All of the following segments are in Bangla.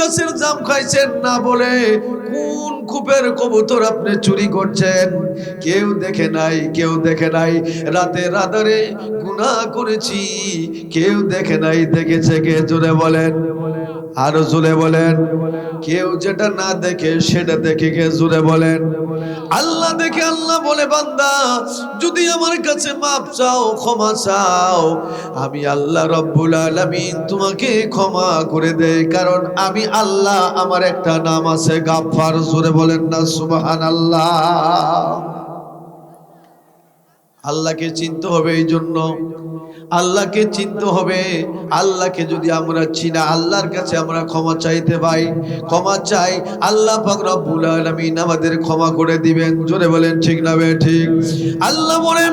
গাছের জাম খাইছেন না বলে কোন কূপের কবুতর আপনি চুরি করছেন? কেউ দেখে নাই, কেউ দেখে নাই। রাতে রাতারে গুনাহ করেছি, কেউ দেখে নাই, দেখেছে কে? জোরে বলেন। আরও জুড়ে বলেন। কেউ যেটা না দেখে সেটা দেখে কে জুড়ে বলেন? আল্লাহ দেখে আল্লাহ বলে, বান্দা, যদি আমার কাছে মাপ চাও, ক্ষমা চাও, আমি আল্লাহ রব্বুল আলামিন তোমাকে ক্ষমা করে দেয় কারণ আমি আল্লাহ, আমার একটা নাম আছে গাফফার জুড়ে বলেন না, সুবহানাল্লাহ। আল্লাহকে চিনতে হবে এই জন্য। আল্লাহকে চিনতে হবে। আল্লাহকে যদি আমরা চিনা, আল্লাহর কাছে আমরা ক্ষমা চাইতে পাই, ক্ষমা চাই, আল্লাহ রব্বুল আলামিন আমাদের ক্ষমা করে দিবেন। জোরে বলেন, ঠিক না ঠিক? আল্লাহ বলেন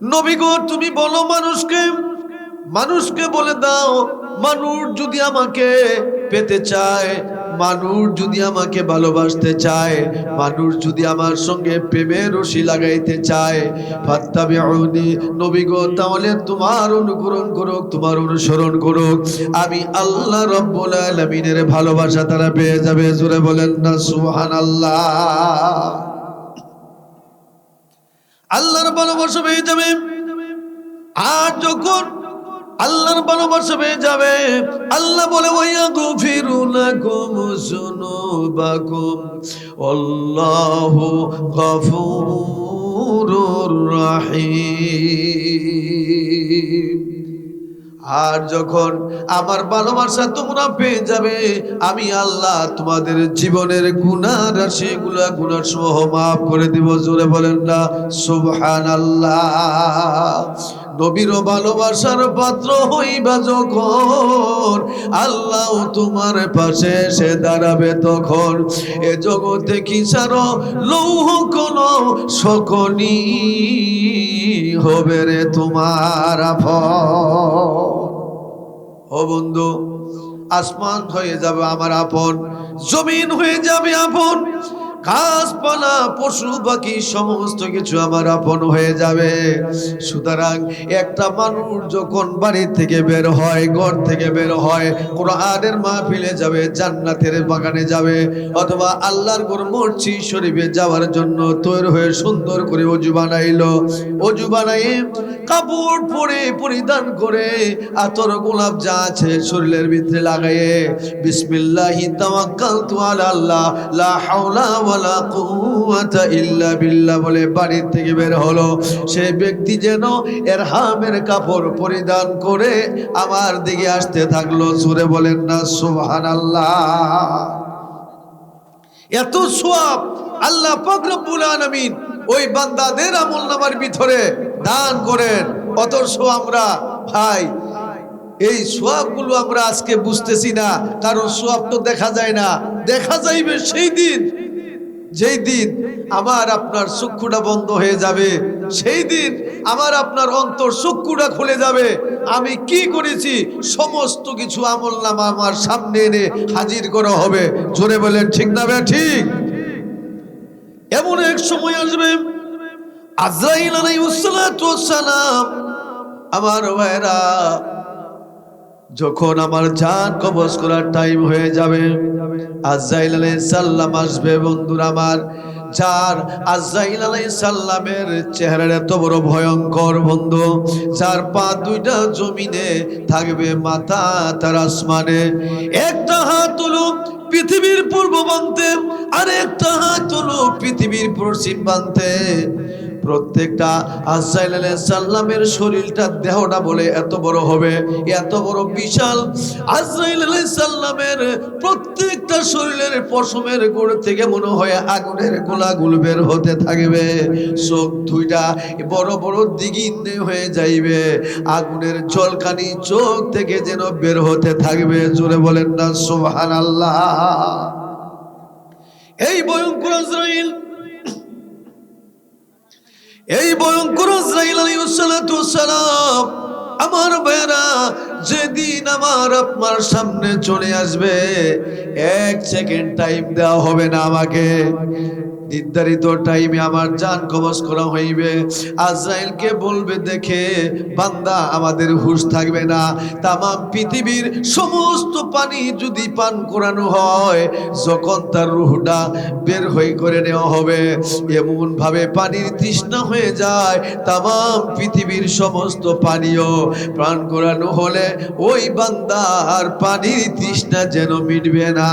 নবী গো, তুমি বলো মানুষকে মানুষকে বলে দাও, মানুষ যদি আমাকে পেতে চায়, মানুষ যদি আমাকে ভালোবাসতে চায়, মানুষ যদি আমার সঙ্গে প্রেমের রশি লাগাইতে চায়, ফাত্তাবিউনি, নবী গো, তাহলে তোমার অনুকরণ করুক, তোমার অনুসরণ করুক। আমি আল্লাহ রব্বুল আলামিনের ভালোবাসা তারা পেয়ে যাবে, জোরে বলেন না, সুবহানাল্লাহ। আল্লাহর ভালোবাসা পেয়ে যাবে। আর যখন আল্লাহর ভালোবাসা পেয়ে যাবে, আল্লাহ বলে, ওয়া গফিরু লাকুম যুনুবাকুম, আল্লাহু গফুরুর রহিম। আর যখন আমার ভালোবাসা তোমরা পেয়ে যাবে, আমি আল্লাহ তোমাদের জীবনের গুণা রাশি গুলা গুণার সহ মাফ করে দিব। জোরে বলেন না সুবহান আল্লাহ নবীর ভালোবাসার পাত্র হইবা যখন, আল্লাহ তোমার পাশে এসে দাঁড়াবে তখন। এ জগতে কি সারো লৌহ কোন সকনি হবে রে তোমার আপন ও বন্ধু আসমান হয়ে যাবে আমার আপন জমিন হয়ে যাবে আপন। গাছপালা পশু পাখি, সমস্ত কিছু আমার আপন হয়ে যাবে। সুতরাং একটা মানুষ যখন বাড়ি থেকে বের হয়, ঘর থেকে বের হয়, কোরআনের মাহফিলে যাবে, জান্নাতের বাগানে যাবে, অথবা আল্লাহর ঘর মসজিদ শরীফে যাওয়ার জন্য তৈরি হয়ে সুন্দর করে অজু বানাইলো। অজু বানাই কাপড় পরে পরিধান করে আতর গোলাপ যা আছে শরীরের ভিতরে লাগাইয়ে, বিসমিল্লাহি আলা আল্লাহ বলে বাড়ির থেকে বের হলো। ব্যক্তি যেন এর হামের কাপড় পরিধান করে আমার দিকে আসতে থাকল। বলেন, না এত সোয়াব আল্লাহ আলমিন ওই বান্দাদের আমল নামার ভিতরে দান করেন। অথচ আমরা, ভাই, এই সোয়াবগুলো আমরা আজকে বুঝতেছি না, কারণ সোয়াব তো দেখা যায় না। দেখা যাইবে সেই দিন যেই দিন আমার আপনার চক্ষুটা বন্ধ হয়ে যাবে, সেই দিন আমার আপনার অন্তর চক্ষুটা খুলে যাবে। আমি কি করেছি? সমস্ত কিছু আমল নামা আমার সামনে এনে হাজির করা হবে। জোরে বলেন, ঠিক না ভাই? ঠিক। এমন এক সময় আসবে, আজরাইল আলাইহিসসালাম আমার ভাইরা যখন আমার জান কবজ করার টাইম হয়ে যাবে আজাইল আলাইহিস সাল্লাম আসবে, বন্ধুরা আমার। যার আজাইল আলাইহিস সাল্লামের চেহারা এত বড় ভয়ঙ্কর বন্ধু, যার পা দুইটা জমিনে থাকবে, মাথা তার আসমানে। একটা হাত হলো পৃথিবীর পূর্ব প্রান্তে, আর একটা হাত হলো পৃথিবীর পশ্চিম প্রান্তে। প্রত্যেকটা আজাইল সাল্লামের শরীরটা দেহটা বলে এত বড় হবে, এত বড় বিশাল। আজরাইল সাল্লামের প্রত্যেকটা শরীরের পশমের গোড় থেকে মনে হয় আগুনের গোলাগুল বের হতে থাকবে, চোখ দুইটা বড় বড় দিগিন্নে হয়ে যাইবে, আগুনের জলকানি চোখ থেকে যেন বের হতে থাকবে, জোরে বলেন না সুবহান আল্লাহ এই ভয়ঙ্কর আজরাইল এই ভয়ঙ্কর আমার বেরা যেদিন আমার আপনার সামনে চলে আসবে, এক সেকেন্ড টাইম দেওয়া হবে না আমাকে। নির্ধারিত টাইমে আমার জান কবজ করা হইবে। আজরাইলকে বলবে, দেখে বান্দা, আমাদের হুশ থাকবে না। তামাম পৃথিবীর সমস্ত পানি যদি পান করানো হয়, যখন তার রুহটা বের হয়ে করে নেওয়া হবে এমন ভাবে পানির তৃষ্ণা হয়ে যায়। তামাম পৃথিবীর সমস্ত পানীয় পান করানো হলে ওই বান্দার পানির তৃষ্ণা যেন মিটবে না।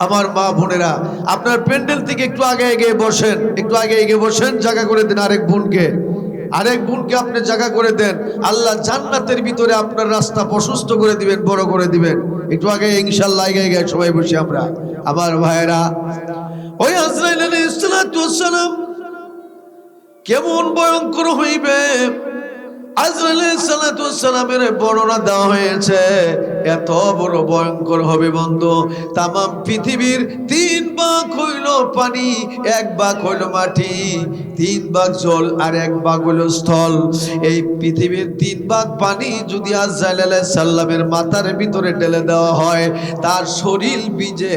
আমার মা বোনেরা, আপনার প্যান্ডেল থেকে একটু আগে এগিয়ে বসেন, একটু আগে এগিয়ে বসেন, জায়গা করে দেন আরেক বোনকে। আরেক বোনকে আপনি জায়গা করে দেন, আল্লাহ জান্নাতের ভিতরে আপনার রাস্তা প্রশস্ত করে দিবেন, বড় করে দিবেন। একটু আগে ইনশাল্লাহ আগে আগে সবাই বসি আমরা। আমার ভাইয়েরা, ওই আজরাইল কেমন ভয়ঙ্কর হইবে? আজরাইলের বর্ণনা দেওয়া হয়েছে। এত বড় ভয়ঙ্কর হবে বন্ধু, তামাম পৃথিবীর তিন ভাগ হইল পানি, এক ভাগ হইল মাটি, তিন ভাগ জল আর এক ভাগ হইল স্থল। এই পৃথিবীর তিন ভাগ পানি যদি আলাইহিস সাল্লামের মাথার ভিতরে ঢেলে দেওয়া হয়, তার শরীর ভিজে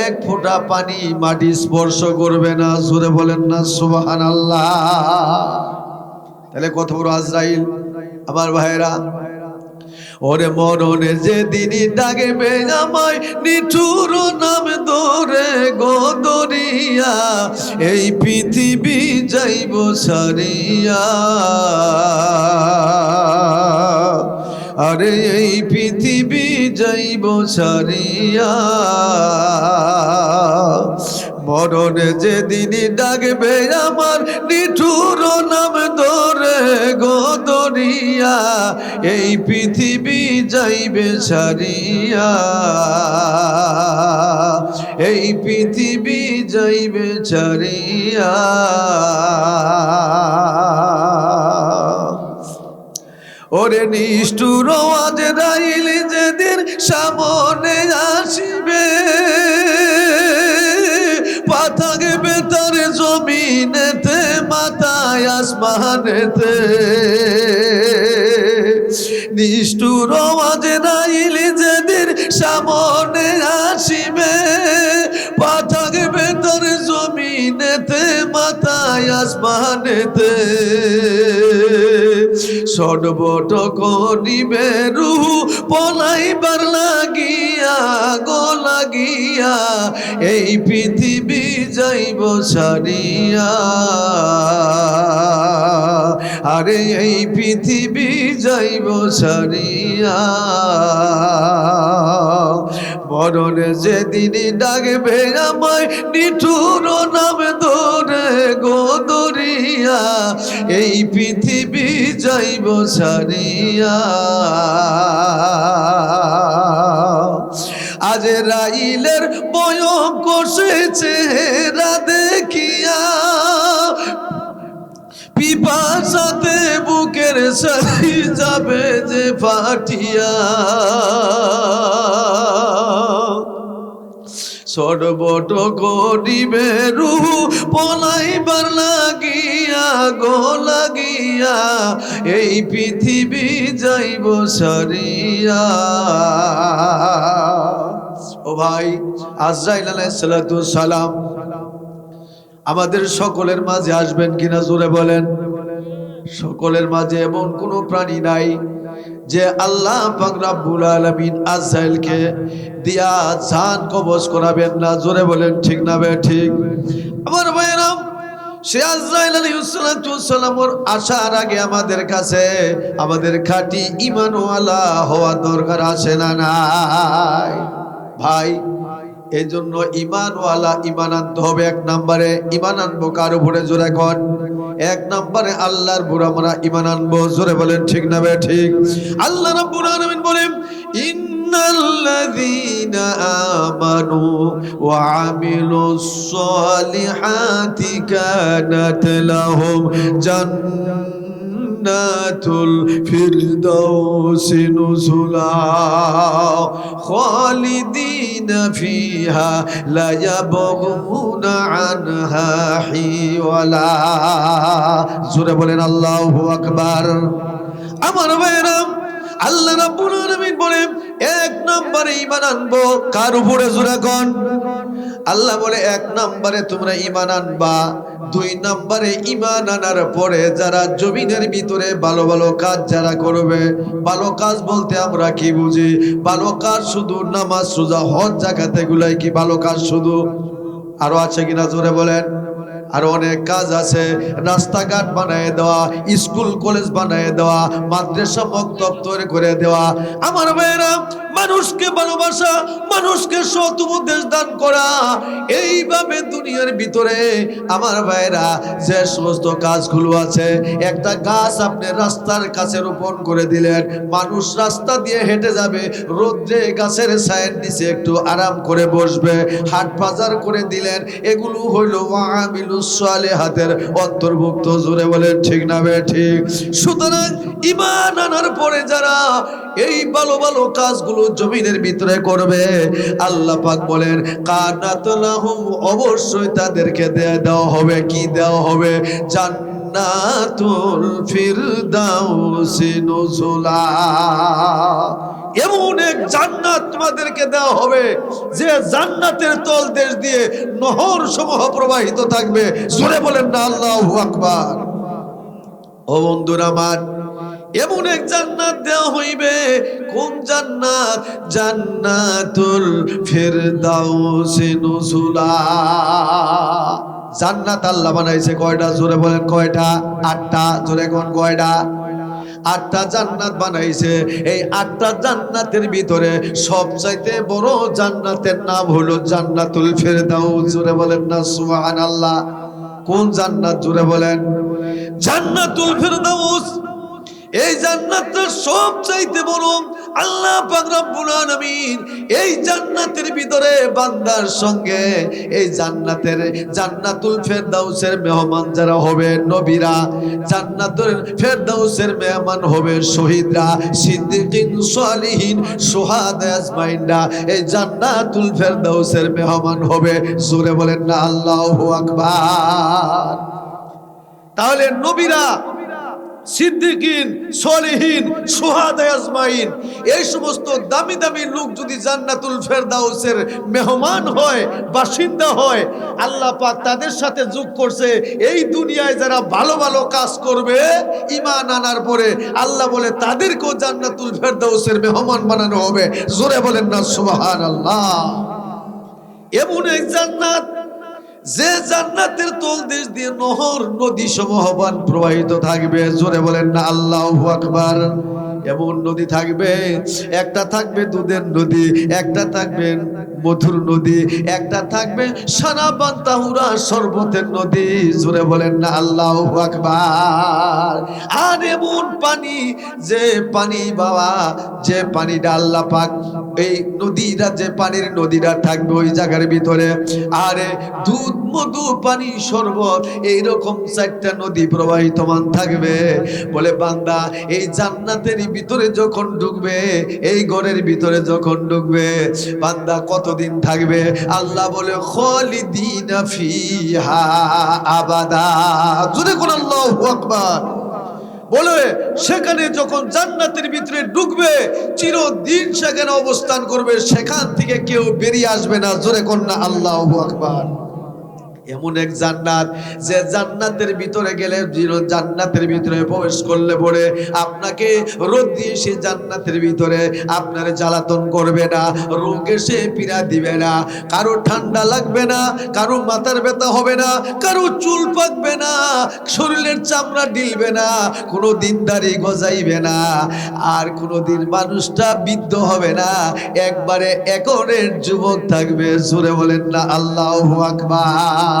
এক ফোঁটা পানি মাটি স্পর্শ করবে না। জোরে বলেন না, সুবহানাল্লাহ। তাহলে কত বড় আজরাইল? আমার ভাইরা ওরে মরণে যে দিনই ডাকবে আমায় নিঠুর নাম দরে গোদরিয়া এই পৃথিবী যাইব সারিয়া। আরে এই পৃথিবী যাইব সারিয়া। মরণে যেদিন ডাকবে আমার নিঠুর নাম গোদরিয়া এই পৃথিবী যাইবে সারিয়া এই পৃথিবী যাইবে ছাড়িয়া। ওরে নিষ্ঠুর আজ রাইল যেদিন সামনে আসিবে পাথাকবে তার জমিনেতে, মাথায় আসমানেতে। নিষ্ঠুর মাঝে রাইল যেদিন সামনে আসিবে পাথাকবে তার জমিনেতে, মাথায় আসমানেতে। সর্বট করিবে রুহু পলাইবার লাগিয়া গো। লাগিয়া এই পৃথিবী যাইব সারিয়া আরে এই পৃথিবী যাইব সারিয়া মরণে যেদিন ডাকবে আমায়, নিঠুর নাম ধরে গোদরিয়া এই পৃথিবী যাইব সারিয়া আজ রাইলের বয়ম কষেছে চেহারা দেখিয়া পিপা পিপাসাতে বুকের সারি যাবে যে ফাটিয়া। সরবট করিবে রুহ পলাইবার লাগিয়া, গো লাগিয়া, এই পৃথিবী যাইব সারিয়া। ও ভাই, আজরাইল সালাম, আমাদের সকলের মাঝে আসবেন কিনা জোরে বলেন? সকলের মাঝে এমন কোনো প্রাণী নাই যে আল্লাহ রাব্বুল দিয়া জান কবজ করাবেন না। জোরে বলেন, ঠিক না বে, ঠিক? আমার ভাইরাম সে আজরাইল আসার আগে আমাদের কাছে আমাদের খাঁটি ইমানওয়ালা হওয়া দরকার আছে না নাই? ভাই এই জন্য ইমানওয়ালা ইমান আনতে হবে এক নম্বরে। ইমান আনব কার উপরে? জোরে কন এক নম্বরে আল্লাহর বুড়া আমরা ইমান আনব। জোরে বলেন, ঠিক না বে ঠিক। আল্লাহ রাব্বুল আলামিন বলেন, ইন্নাল্লাযীনা আমানু ওয়া আমিলুস সালিহাতি কানাত লাহুম জান্নাতুল ফিরদাউস নুজুলা, খালিদিন ফিহা লা ইয়াবগুনা আনহা হিওয়ালা। জোরে বলেন, আল্লাহু আকবার। আমার ভাইরা আল্লাহ রাব্বুল আলামিন বলেন এক নম্বরে ইমান আনব। কার উপরে জোরে কোন? আল্লাহ বলে, এক নম্বরে তোমরা ঈমান আনবা। দুই নম্বরে ইমান আনার পরে যারা জমিনের ভিতরে ভালো ভালো কাজ যারা করবে, ভালো কাজ বলতে আমরা কি বুঝি? ভালো কাজ শুধু নামাজ সোজা হজ জাকাত গুলাই কি ভালো কাজ শুধু? আরও আছে কিনা জোরে বলেন। আর অনেক কাজ আছে। রাস্তাঘাট বানায় দেওয়া, স্কুল, কলেজ বানায় দেওয়া, মাদ্রাসা মক্তব তৈরি করে দেওয়া। আমার ভাইয়েরা মানুষকে ভালোবাসা, মানুষকে সৎ উপদেশ দান করা। এইভাবে দুনিয়ার ভিতরে আমার ভাইয়েরা যে সমস্ত কাজগুলো আছে, একটা গাছ আপনি রাস্তার কাছে রোপণ করে দিলেন, মানুষ রাস্তা দিয়ে হেঁটে যাবে, রোদ্রে গাছের ছায়ের নিচে একটু আরাম করে বসবে, হাট বাজার করে দিলেন, এগুলো হইল ওয়ামিলুসালে হাতের অন্তর্ভুক্ত, জোরে বলেন ঠিক না বে, ঠিক। সুতরাং ইমান আনার পরে যারা এই ভালো ভালো কাজগুলো জমিনের ভিতরে করবে। আল্লাহ পাক বলেন কানাতলাহুম অবশ্যই তাদেরকে দেয়া দেওয়া হবে। কি দেওয়া হবে? নুজুলা। এমন এক জান্নাত তোমাদেরকে দেওয়া হবে, যে জান্নাতের তল দেশ দিয়ে নহর সমূহ প্রবাহিত থাকবে। জোরে বলেন না, আল্লাহু আকবার। ও বন্ধুরা আমার, এমন এক জান্নাত দেওয়া হইবে কোন জান্নাত, জান্নাতুল ফিরদাউসি নুজুলা। জান্নাত আল্লাহ বানাইছে কয়টা? জোরে বলেন কয়টা? আটটা। জোরে কোন কয়টা? আটটা জান্নাত বানাইছে। এই আটটা জান্নাতের ভিতরে সবচাইতে বড় জান্নাতের নাম হলো জান্নাতুল ফেরদাউস। জোরে বলেন না, সুবহানাল্লাহ। কোন জান্নাত? জোরে বলেন। জান্নাতুল ফেরদাউস। এই জান্নাতটা সব চাইতে বড় আল্লাহ রব্বুল আলামিন এই জান্নাতের ভিতরে বান্দার সঙ্গে এই জান্নাতের জান্নাতুল ফেরদাউসের মেহমান যারা হবে নবীরা, জান্নাতুল ফেরদাউসের মেহমান হবে শহীদরা, সিদ্দিকিন সালিহিন সোহাদা, আজমাইনরা, এই জান্নাতুল ফেরদাউসের মেহমান হবে। জোরে বলেন না, আল্লাহু আকবার। তাহলে নবীরা সিদ্দিকিন, সলেহীন, সোহাদ এই সমস্ত দামি দামি লোক যদি জান্নাতুল ফেরদাউসের মেহমান হয়, বাসিন্দা হয়, আল্লাহ পাক তাদের সাথে যোগ করছে। এই দুনিয়ায় যারা ভালো ভালো কাজ করবে ইমান আনার পরে আল্লাহ বলে তাদেরকেও জান্নাতুল ফেরদাউসের মেহমান বানানো হবে। জোরে বলেন না সুবহান আল্লাহ এমন এক জান্নাত যে জান্নাতের তল দেশ দিয়ে নহর নদী সমূহবান প্রবাহিত থাকবে, জোরে বলেন না, আল্লাহ আকবার। এমন নদী থাকবে, একটা থাকবে দুধের নদী, একটা থাকবে মধুর নদী, একটা থাকবে সারা বান্তাহুরা শরবতের নদী, জোরে বলেন না, আল্লাহ আকবার। আর এমন পানি, যে পানি বাবা, যে পানিটা আল্লাহ পাক এই নদীরা যে পানির নদীরা থাকবে ওই জায়গার ভিতরে, আরে দুধ, মধু, পানি, শরবত, এইরকম চারটা নদী প্রবাহিতমান থাকবে। বলে, বান্দা, এই জান্নাতের ভিতরে যখন ঢুকবে, এই ঘরের ভিতরে যখন ঢুকবে, বান্দা কতদিন থাকবে? আল্লাহ বলে, খলিদিনা ফিহা আবাদা। জোরে কোন আল্লাহু আকবার। বলে, সেখানে যখন জান্নাতের ভিতরে ঢুকবে, চিরদিন সেখানে অবস্থান করবে। সেখান থেকে কেউ বেরিয়ে আসবে না। জোরে কন্যা, আল্লাহ আকবার। এমন এক জান্নাত, যে জান্নাতের ভিতরে গেলে জান্নাতের ভিতরে প্রবেশ করলে পরে আপনাকে রোদ দিয়ে সে জান্নাতের ভিতরে আপনার জ্বালাতন করবে না, রোগে সে পীড়া দিবে না, কারও ঠান্ডা লাগবে না, কারও মাথার ব্যথা হবে না, কারও চুল পাকবে না, শরীরের চামড়া ডিলবে না, কোনো দিন দাড়ি গজাইবে না, আর কোনো দিন মানুষটা বৃদ্ধ হবে না, একবারে একরের যুবক থাকবে, জোরে বলেন না, আল্লাহ আকবার।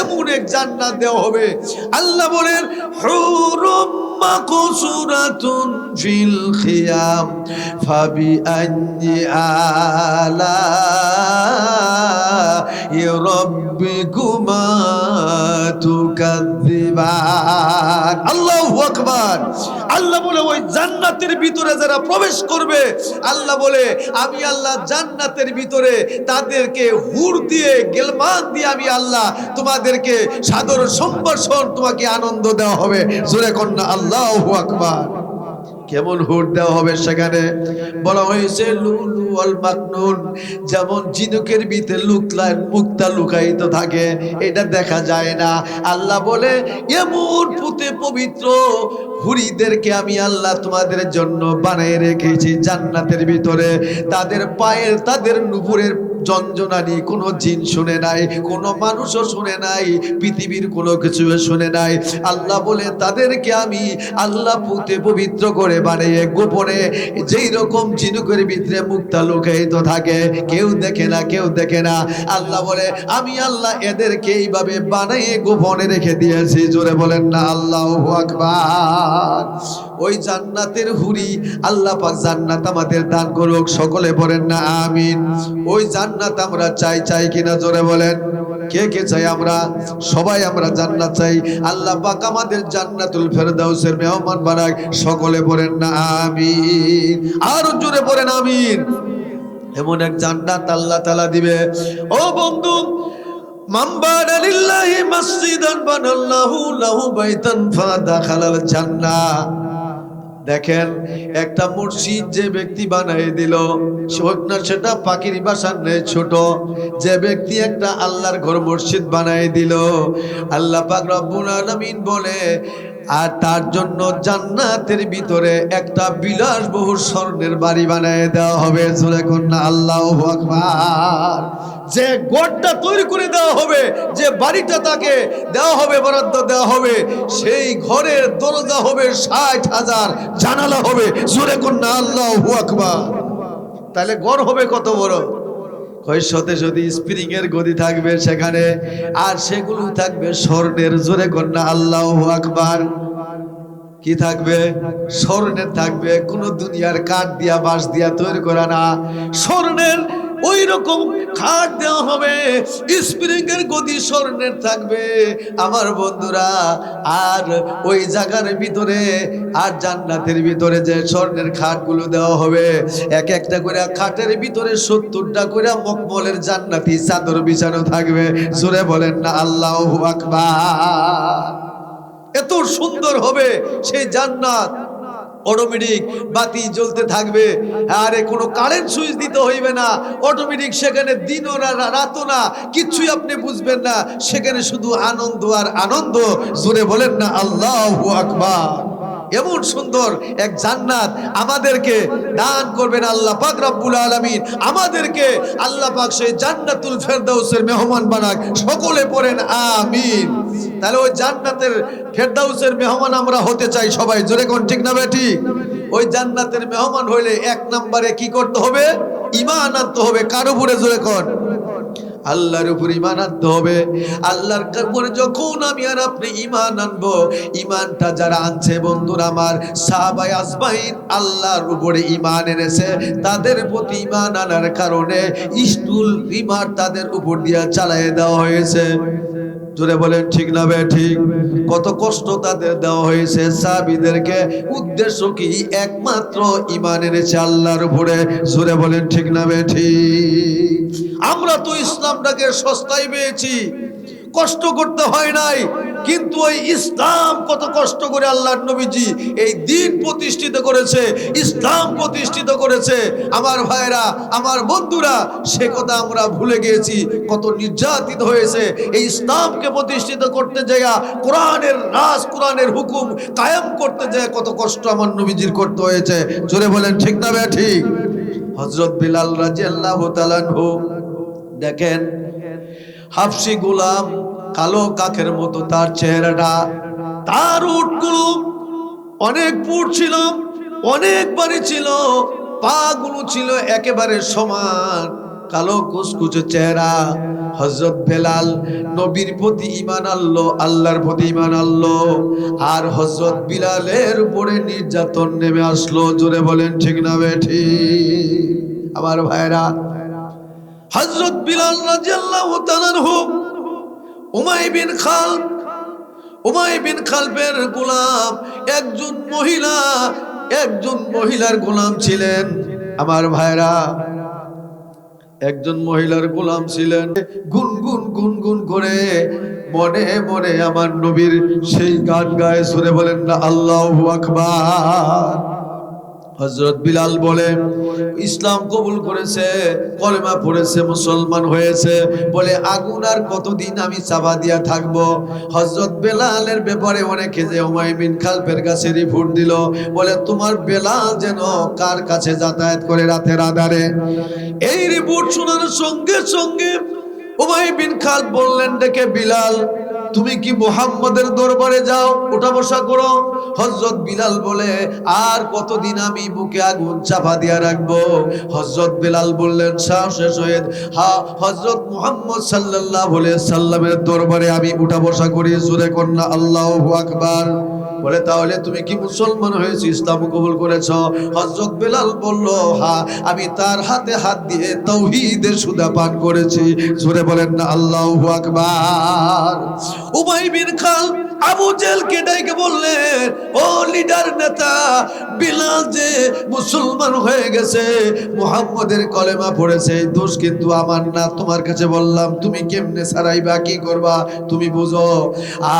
এমন এক জান্নাত দেওয়া হবে। আল্লাহ বলেন, হুরুম মাকসুরাতুন ফিল খিয়াম ফাবি আইয়ি আলা রাব্বিকুমা তুকাযিবান আল্লাহ আকবার। আল্লাহ বলে, ওই জান্নাতের ভিতরে যারা প্রবেশ করবে, আল্লাহ বলে, আমি আল্লাহ জান্নাতের ভিতরে তাদেরকে হুর দিয়ে, গেলমান দিয়ে আমি আল্লাহ তোমাদেরকে সাদর সম্ভাষণ তোমাকে আনন্দ দেওয়া হবে। জোরে কন্যা, আল্লাহ আকবার। কেমন হুট দেওয়া হবে সেখানে? বলা হয়েছে লুলু আল মাকনুন, যেমন জিনুকের ভিতরে লুকলায় মুক্তা লুকায়িত থাকে, এটা দেখা যায় না। আল্লাহ বলে এমন পুতে পবিত্র হুরিদেরকে আমি আল্লাহ তোমাদের জন্য বানিয়ে রেখেছি জান্নাতের ভিতরে। তাদের পায়ের তাদের নুপুরের জঞ্জনানি কোনো জিন শুনে নাই, কোনো মানুষও শুনে নাই, পৃথিবীর কোনো কিছু শুনে নাই। আল্লাহ বলে, তাদেরকে আমি আল্লাহ পুঁতে পবিত্র করে বানিয়ে গোপনে যেই রকম ঝিনুকের ভিতরে মুক্তা লুকায়িত থাকে, কেউ দেখে না, কেউ দেখে না। আল্লাহ বলে, আমি আল্লাহ এদেরকে এইভাবে বানিয়ে গোপনে রেখে দিয়েছি। জোরে বলেন না, আল্লাহ আকবার। ওই জান্নাতের হুরি আল্লাহ পাক জান্নাত আমাদের দান করুক, সকলে বলেন না, আমিন। ওই জান্নাত আমরা চাই চাই কিনা জোরে বলেন। কে কে চাই আমরা? সবাই আমরা জান্নাত চাই। আল্লাহ পাক আমাদের জান্নাতুল ফেরদাউসের মেহমান বানাক, সকলে বলেন না, আমিন। আর জোরে বলেন আমিন। এমন এক জান্নাত আল্লাহ তাআলা দিবে। ও বন্ধু মাম্বান লিল্লাহি মসজিদান বানাল্লাহু লাহু বাইতান ফাদাখালাল জান্নাহ দেখেন, একটা মসজিদ যে ব্যক্তি বানাই দিল সেটা পাখির বাসার নেই, ছোট। যে ব্যক্তি একটা আল্লাহর ঘর মসজিদ বানাই দিল, আল্লাহ পাক রব্বুল আলামিন বলে আর তার জন্য জান্নাতের ভিতরে একটা বিলাসবহু স্বর্ণের বাড়ি বানিয়ে দেওয়া হবে। জোরে কন্যা, আল্লাহ আকবার। যে গড়টা তৈরি করে দেওয়া হবে, যে বাড়িটা তাকে দেওয়া হবে, বরাদ্দ দেওয়া হবে, সেই ঘরের দরজা হবে ষাট হাজার, জানালা হবে। জোরে কন্যা, আল্লাহ আকবার। তাহলে গড় হবে কত বড়? কৈশতে যদি স্প্রিং এর গদি থাকবে সেখানে, আর সেগুলো থাকবে স্বর্ণের জোরে কন্যা, আল্লাহ আকবার। কি থাকবে? স্বর্ণের থাকবে, কোন দুনিয়ার কাঠ দিয়া, বাঁশ দিয়া তৈরি করা না। স্বর্ণের ওই রকম খাট দেওয়া হবে স্প্রিং এর গদি স্বর্ণের থাকবে। আমার বন্ধুরা, আর ওই জায়গার ভিতরে, আর জান্নাতের ভিতরে যে স্বর্ণের খাটগুলো দেওয়া হবে, এক একটা করে খাটের ভিতরে সত্তরটা করে মকমলের জান্নাতি চাদর বিছানো থাকবে। জোরে বলেন না, আল্লাহ আকবার। এত সুন্দর হবে সেই জান্নাত। অটোমেটিক বাতি জ্বলতে থাকবে। আরে কোনো কারেন্ট সুইচ দিতে হইবে না। অটোমেটিক সেখানে দিনও না রাতও না কিচ্ছুই আপনি বুঝবেন না। সেখানে শুধু আনন্দ আর আনন্দ। জোরে বলেন না, আল্লাহ আকবার। এমন সুন্দর এক জান্নাত আমাদেরকে দান করবেন আল্লাহ পাক রব্বুল আলামিন। আমাদেরকে আল্লাহ পাক সেই জান্নাতুল ফেরদাউসের মেহমান বানাক। সকলে পড়েন আমিন। তাহলে ওই জান্নাতের ফেরদাউসের মেহমান আমরা হতে চাই সবাই। জোরে কোন ঠিক না বেটি ওই জান্নাতের মেহমান হইলে এক নম্বরে কি করতে হবে? ইমান আনতে হবে। কার উপরে জোরে কোন? আল্লাহর উপর ইমান আনতে হবে। আল্লাহর উপরে যখন আমি আর আপনি ইমান আনব ইমানটা যারা আনছে বন্ধুরা আমার সাহাবাই আসবাইন আল্লাহর উপরে ইমান এনেছে। তাদের প্রতি ইমান আনার কারণে স্টুল, রিমার তাদের উপর দিয়া চালায় দেওয়া হয়েছে। জোরে বলেন, ঠিক না বে, ঠিক? কত কষ্ট তাদের দেওয়া হয়েছে। সাবিদেরকে উদ্দেশ্য কি? একমাত্র ইমান এনেছে আল্লাহর উপরে। জোরে বলেন, ঠিক না বে, ঠিক? আমরা তো ইসলামটাকে সস্তায় পেয়েছি। কষ্ট করতে হয় নাই। কিন্তু ওই ইসলাম কত কষ্ট করে আল্লাহর নবীজি এই দিন প্রতিষ্ঠিত করেছে, ইসলাম প্রতিষ্ঠিত করেছে। আমার ভাইরা আমার বন্ধুরা, সে কথা আমরা ভুলে গিয়েছি, কত নির্যাতিত হয়েছে। এই ইসলামকে প্রতিষ্ঠিত করতে যায় কোরআনের রাজ, কোরআনের হুকুম কায়েম করতে যায় কত কষ্ট আমার নবীজির করতে হয়েছে। জোরে বলেন, ঠিক না ভাই? ঠিক। হজরত বিলাল রাজিয়াল্লাহু তাআলাহু দেখেন হাফসি গোলাম কালো কাকের মতো তার চেহারাটা। তার উটগুলো অনেক পুট ছিল, অনেক বাড়ি ছিল পা গুলো ছিল একেবারে সমান। কালো কুচকুচে চেহারা হজরত বেলাল নবীর প্রতি ইমান আনলো, আল্লাহর প্রতি ইমান আনলো। আর হজরত বিলালের উপরে নির্যাতন নেমে আসলো, জোরে বলেন, ঠিক না বেঠি আমার ভাইরা হজরত বিলাল রাজিয়াল্লাহু উমাই বিন খালব উমাই বিন খালবের গোলাম, একজন মহিলা, একজন মহিলার গোলাম ছিলেন। আমার ভাইরা, একজন মহিলার গোলাম ছিলেন। গুনগুন গুনগুন করে মনে মনে আমার নবীর সেই গান গায়ে সুরে বলেন না, আল্লাহ আকবার। হজরত বিলাল বলে, ইসলাম কবুল করেছে, কলেমা পড়েছে, মুসলমান হয়েছে। বলে, আগুন আর কতদিন আমি চাপা দিয়া থাকব? হজরত বেলালের ব্যাপারে অনেকে যে বিন খালফের কাছে রিপোর্ট দিল, বলে, তোমার বেলাল যেন কার কাছে যাতায়াত করে রাতের আধারে? এই রিপোর্ট শোনার সঙ্গে সঙ্গে উমাই বিন খাল বললেন ডেকে বিলাল তুমি কি মোহাম্মদের দরবারে যাও, ওঠা বসা করো? হজরত বিলাল বলে, আর কতদিন আমি বুকে আগুন চাপা দিয়া রাখব? হজরত বিলাল বললেন, সাহসে সহিত হা হজরত মুহাম্মদ সাল্লাল্লাহু আলাইহি সাল্লামের দরবারে আমি উঠা বসা করি, জোরে কন্যা, আল্লাহু আকবার। বলে, তাহলে তুমি কি মুসলমান হয়েছে, ইসলাম কবুল করেছ? হজরত বেলাল বলল, হা, আমি তার হাতে হাত দিয়ে তৌহিদের সুদা পান করেছি। জোরে বলেন না, আল্লাহু আকবার। উমাই বিন খাল আবু জেলকে ডাইকে বললেন, ও লিডার নেতা, বিলাল যে মুসলমান হয়ে গেছে, মুহাম্মদের কলেমা পড়েছে দোষ কিন্তু আমার না, তোমার কাছে বললাম, তুমি কেমনে ছাড়াইবা, কি করবা, তুমি বুঝো?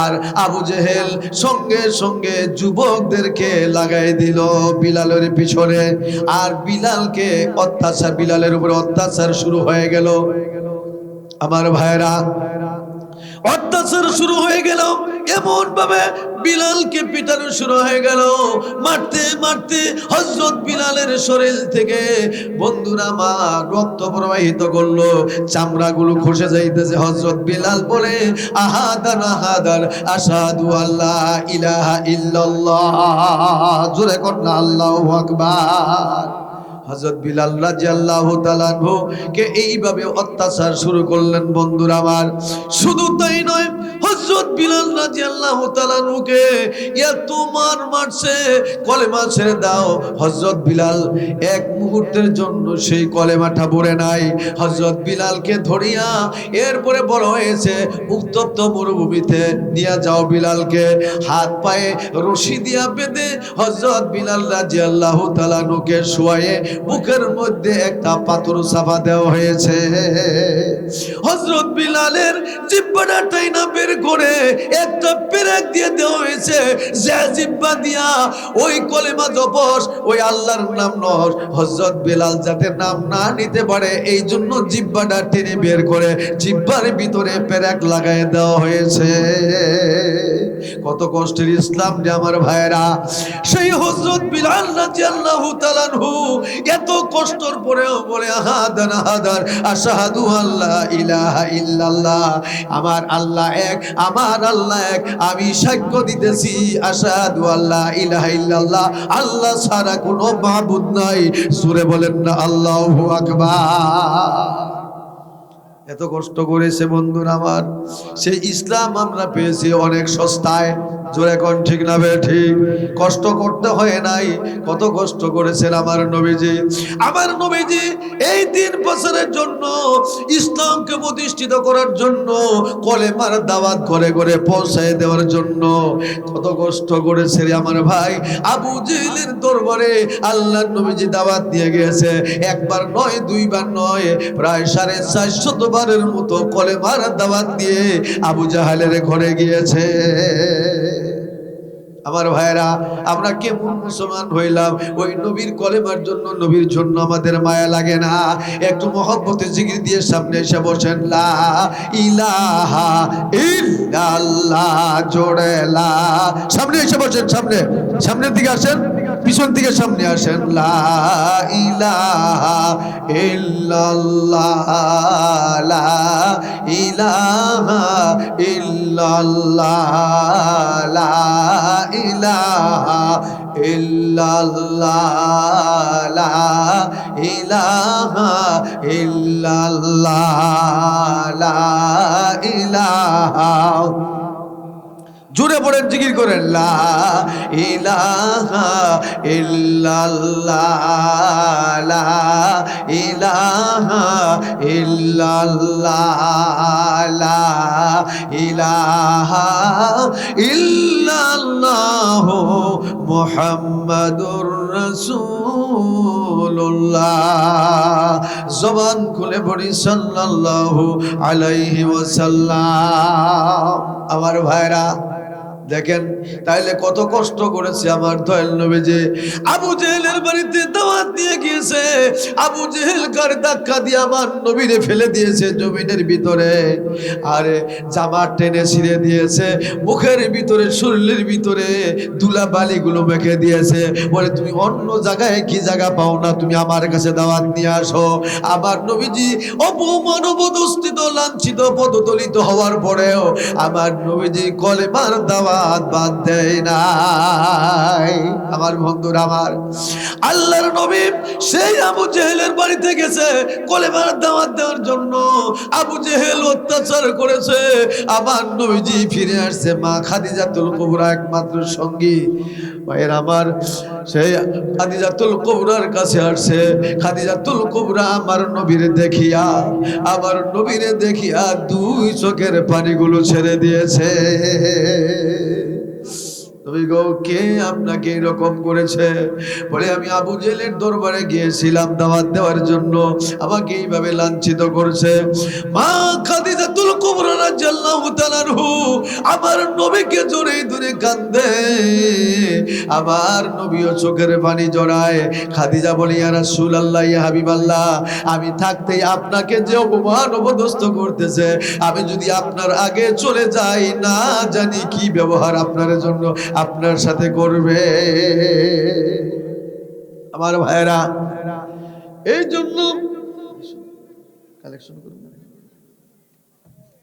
আর আবু জেহেল সঙ্গে সঙ্গে যুবকদেরকে লাগাই দিল বিলালের পিছনে। আর বিলালকে অত্যাচার, বিলালের উপরে অত্যাচার শুরু হয়ে গেল। আমার ভাইরা অত্যাচার শুরু হয়ে গেল। এমন ভাবে বিলালকে পিটানো শুরু হয়ে গেল। মারতে মারতে হজরত বিলালের শরীর থেকে বন্ধুরা মা রক্ত প্রবাহিত করল। চামড়াগুলো খসে যাইতেছে। হজরত বিলাল বলে, আহাদান আহাদান আসাদু আল্লাহ ইলাহা ইল্লাল্লাহ। জোরে কন্যা আল্লাহু আকবার। হজরত বিলাল রাজিয়াল্লাহু কে এইভাবে অত্যাচার শুরু করলেন বন্ধুরা আমার। শুধু তাই নয় হজরত বিলাল রাজিয়াল্লাহু তাআলাহুকে এত মার মারছে, কলেমা ছেড়ে দাও। হজরত বিলাল এক মুহূর্তের জন্য সেই কলেমাটা পড়ে নাই। হজরত বিলালকে ধরিয়া এরপরে বড় হয়েছে, উত্তপ্ত মরুভূমিতে নিয়ে যাও বিলালকে। হাত পায়ে রশি দিয়া বেঁধে হজরত বিলাল রাজিয়াল্লাহু তাআলাহুকে শোয়ায়ে বুকের মধ্যে একটা পাথর চাপা দেওয়া হয়েছে। হজরত বিলালের জিব্বাটা টাইনা বের করে একটা পেরেক দিয়ে দেওয়া হয়েছে। জিব্বা দিয়া ওই কলেমা জপস, ওই আল্লাহর নাম হজরত বিলাল যাতে নাম না নিতে পারে, এই জন্য জিব্বাটা টেনে বের করে জিব্বার ভিতরে দেওয়া হয়েছে। কত কষ্টের ইসলাম যে আমার ভাইরা সেই হজরত বিলাল রাদিয়াল্লাহু তাআলাহু এত কষ্টর পরেও বলে, আহাদান আশহাদু ইলাহা ইল্লাল্লাহ। আমার আল্লাহ এক, আমার আল্লাহ এক, আমি সাক্ষ্য দিতেছি। আশহাদু আল্লাহ ইলাহা ইল্লাল্লাহ। আল্লাহ ছাড়া কোনো মাবুদ নাই। সুরে বলেন না আল্লাহু আকবার। এত কষ্ট করেছে বন্ধুরা আমার। সে ইসলাম আমরা পেয়েছি অনেক সস্তায়। জোরে কোন ঠিক না বে ঠিক? কষ্ট করতে হয় নাই। কত কষ্ট করেছেন আমার নবীজি। আমার নবীজি এই তিন বছরের জন্য ইসলামকে প্রতিষ্ঠিত করার জন্য কলেমার দাওয়াত করে করে পৌঁছায় দেওয়ার জন্য কত কষ্ট করেছে রে আমার ভাই। আবু জেহেলের দরবারে আল্লাহর নবীজি দাওয়াত দিয়ে গিয়েছে। একবার নয়, দুইবার নয়, প্রায় সাড়ে চারশত প্রথমবারের মতো কলেমার দাওয়াত দিয়ে আবু জাহালের ঘরে গিয়েছে। আমার ভাইরা আমরা কেমন মুসলমান হইলাম? ওই নবীর কলেমার জন্য, নবীর জন্য আমাদের মায়া লাগে না। একটু মহব্বতে জিগির দিয়ে সামনে এসে বসেন, লা ইলাহা লা সামনে এসে বসেন, সামনে। সামনের দিকে আসেন, পিছন দিকে সামনে আসেন, লা ইলাহা ইল্লাল্লাহ লা লা ইলাহা ইল্লাল্লাহ, লা ইলাহা ইল্লাল্লাহ, লা ইলাহা। জুড়ে পড়েন জিকির করেন, লা ইলাহা লা ইলাহা ইল্লাল্লাহ, লা ইলাহা ইল্লাল্লাহ মুহাম্মাদুর রাসূলুল্লাহ। জবান খুলে পড়ি সাল্লাল্লাহু আলাইহি ওয়াসাল্লাম। আমার ভাইরা দেখেন, তাইলে কত কষ্ট করেছে আমার দয়াল নবী যে আবু জেহেলের বাড়িতে দাওয়াত দিয়ে গিয়েছে। আবু জেহেল কার ধাক্কা দিয়ে আমার নবীরে ফেলে দিয়েছে জমিনের ভিতরে। আরে, জামা টেনে ছিঁড়ে দিয়েছে, মুখের ভিতরে, শরীরের ভিতরে দুলা বালিগুলো মেখে দিয়েছে। বলে, তুমি অন্য জায়গায় কি জায়গা পাও না? তুমি আমার কাছে দাওয়াত নিয়ে আসো। আমার নবীজি অপমান অবদস্থিত লাঞ্ছিত পদতলিত হওয়ার পরেও আমার নবীজি কলেমার দাওয়াত বাদ দেয় নাই। আমার বন্ধুরা, আমার আল্লাহর নবী সেই আবু জেহেলের বাড়িতে গেছে, কলেমার দাওয়াত দেওয়ার জন্য। আবু জেহেল অত্যাচার করেছে। আমার নবীজি ফিরে আসছে, মা খাদিজাতুল কুবরা একমাত্র সঙ্গী। ভাইয়ের আমার সেই খাদিজাতুল কুবরার কাছে আসছে, খাদিজাতুল কুবরা আমার নবীরে দেখিয়া, আমার নবীরে দেখিয়া দুই চোখের পানিগুলো ছেড়ে দিয়েছে। গো, কে আপনাকে এরকম করেছে? বলে আমি আবু জেলের দরবারে গিয়েছিলাম দাওয়াত দেওয়ার জন্য। আমাকে এইভাবে লাঞ্ছিত করছে। মা খাদিজা আমার চোখের পানি জড়ায়। খাদিজা আমি থাকতেই আপনাকে যে অপমান অপদস্থ করতেছে, আমি যদি আপনার আগে চলে যাই, না জানি কি ব্যবহার আপনার জন্য আপনার সাথে করবে। আমার ভাইরা এই জন্য